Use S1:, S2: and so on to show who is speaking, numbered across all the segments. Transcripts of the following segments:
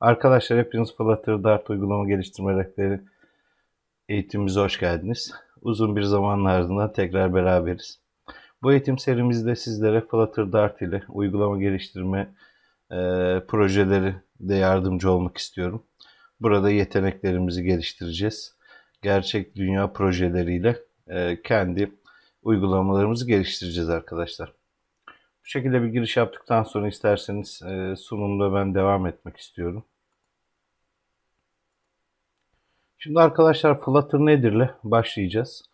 S1: Arkadaşlar hepiniz Flutter Dart uygulama geliştirme rehberi eğitimimize hoş geldiniz. Uzun bir zamanın ardından tekrar beraberiz. Bu eğitim serimizde sizlere Flutter Dart ile uygulama geliştirme e, projeleri de yardımcı olmak istiyorum. Burada yeteneklerimizi geliştireceğiz. Gerçek dünya projeleriyle e, kendi uygulamalarımızı geliştireceğiz arkadaşlar. Bu şekilde bir giriş yaptıktan sonra isterseniz e, sunumda ben devam etmek istiyorum. Şimdi arkadaşlar Flutter nedirle başlayacağız.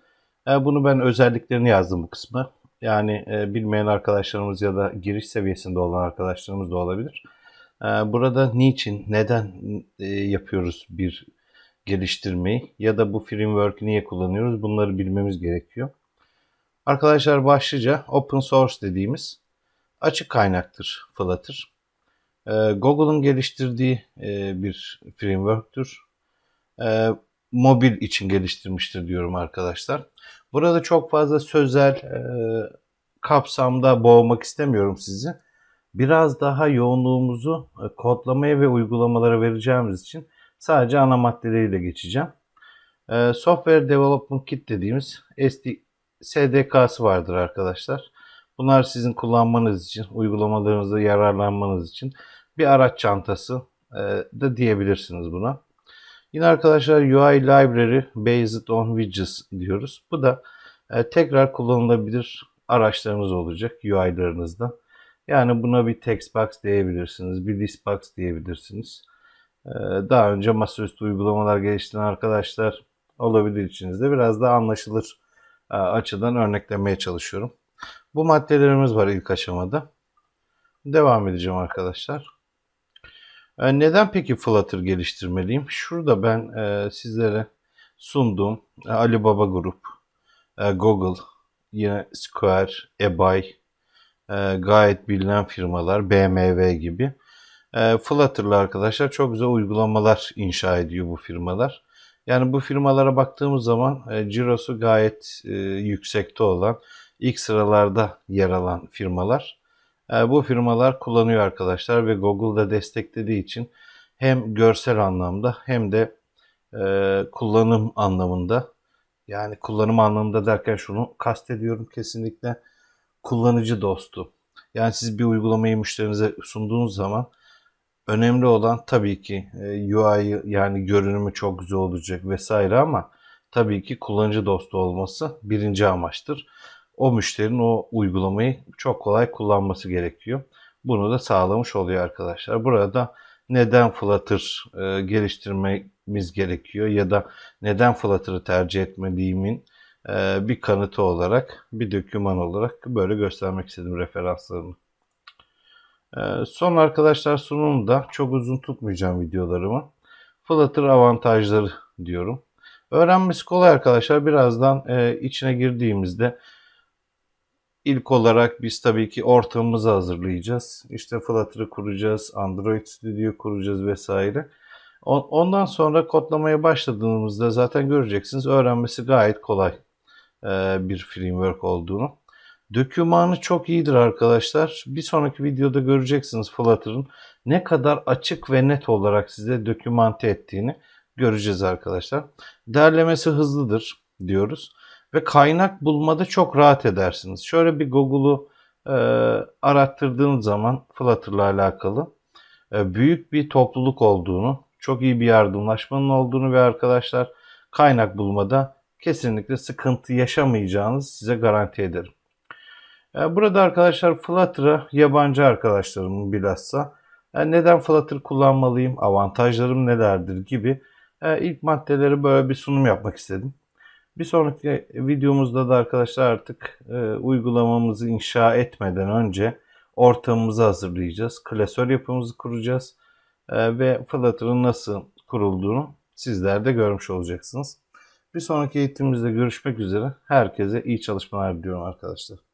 S1: E, bunu ben özelliklerini yazdım bu kısmı. Yani e, bilmeyen arkadaşlarımız ya da giriş seviyesinde olan arkadaşlarımız da olabilir. Burada niçin, neden yapıyoruz bir geliştirmeyi ya da bu framework'ü niye kullanıyoruz bunları bilmemiz gerekiyor. Arkadaşlar başlıca open source dediğimiz açık kaynaktır Flutter. E, Google'ın geliştirdiği e, bir framework'tür. E, mobil için geliştirmiştir diyorum arkadaşlar. Burada çok fazla sözel e, kapsamda boğmak istemiyorum sizi. Biraz daha yoğunluğumuzu e, kodlamaya ve uygulamalara vereceğimiz için sadece ana maddeleriyle geçeceğim. E, Software Development Kit dediğimiz SD, SDK'sı vardır arkadaşlar. Bunlar sizin kullanmanız için, uygulamalarınızda yararlanmanız için bir araç çantası e, da diyebilirsiniz buna. Yine arkadaşlar UI Library Based on Widgets diyoruz. Bu da e, tekrar kullanılabilir araçlarınız olacak UI'larınızda. Yani buna bir text box diyebilirsiniz, bir list box diyebilirsiniz. E, daha önce masaüstü uygulamalar geliştiren arkadaşlar olabilir içinizde. Biraz daha anlaşılır açıdan örneklemeye çalışıyorum. Bu maddelerimiz var ilk aşamada. Devam edeceğim arkadaşlar. E, neden peki Flutter geliştirmeliyim? Şurada ben e, sizlere sunduğum e, Alibaba Grup, e, Google, yine Square, eBay, gayet bilinen firmalar, BMW gibi. Flutter'la arkadaşlar çok güzel uygulamalar inşa ediyor bu firmalar. Yani bu firmalara baktığımız zaman cirosu gayet yüksekte olan, ilk sıralarda yer alan firmalar. E, bu firmalar kullanıyor arkadaşlar ve Google'da desteklediği için hem görsel anlamda hem de e, kullanım anlamında yani kullanım anlamında derken şunu kastediyorum kesinlikle kullanıcı dostu. Yani siz bir uygulamayı müşterinize sunduğunuz zaman önemli olan tabii ki e, UI yani görünümü çok güzel olacak vesaire ama tabii ki kullanıcı dostu olması birinci amaçtır o müşterinin o uygulamayı çok kolay kullanması gerekiyor. Bunu da sağlamış oluyor arkadaşlar. Burada neden Flutter e, geliştirmemiz gerekiyor ya da neden Flutter'ı tercih etmediğimin e, bir kanıtı olarak, bir doküman olarak böyle göstermek istedim referanslarını. E, son arkadaşlar sunumda çok uzun tutmayacağım videolarımı. Flutter avantajları diyorum. Öğrenmesi kolay arkadaşlar. Birazdan e, içine girdiğimizde İlk olarak biz tabii ki ortamımızı hazırlayacağız. İşte Flutter'ı kuracağız, Android Studio kuracağız vesaire. Ondan sonra kodlamaya başladığımızda zaten göreceksiniz öğrenmesi gayet kolay e, bir framework olduğunu. Dökümanı çok iyidir arkadaşlar. Bir sonraki videoda göreceksiniz Flutter'ın ne kadar açık ve net olarak size dokümante ettiğini göreceğiz arkadaşlar. Derlemesi hızlıdır diyoruz ve kaynak bulmada çok rahat edersiniz. Şöyle bir Google'u e, arattırdığınız zaman Flutter'la alakalı e, büyük bir topluluk olduğunu, çok iyi bir yardımlaşmanın olduğunu ve arkadaşlar kaynak bulmada kesinlikle sıkıntı yaşamayacağınızı size garanti ederim. E, burada arkadaşlar Flutter'a yabancı arkadaşlarımın bilhassa e, neden Flutter kullanmalıyım, avantajlarım nelerdir gibi e, ilk maddeleri böyle bir sunum yapmak istedim. Bir sonraki videomuzda da arkadaşlar artık e, uygulamamızı inşa etmeden önce ortamımızı hazırlayacağız. Klasör yapımızı kuracağız. E, ve Flutter'ın nasıl kurulduğunu sizler de görmüş olacaksınız. Bir sonraki eğitimimizde görüşmek üzere. Herkese iyi çalışmalar diliyorum arkadaşlar.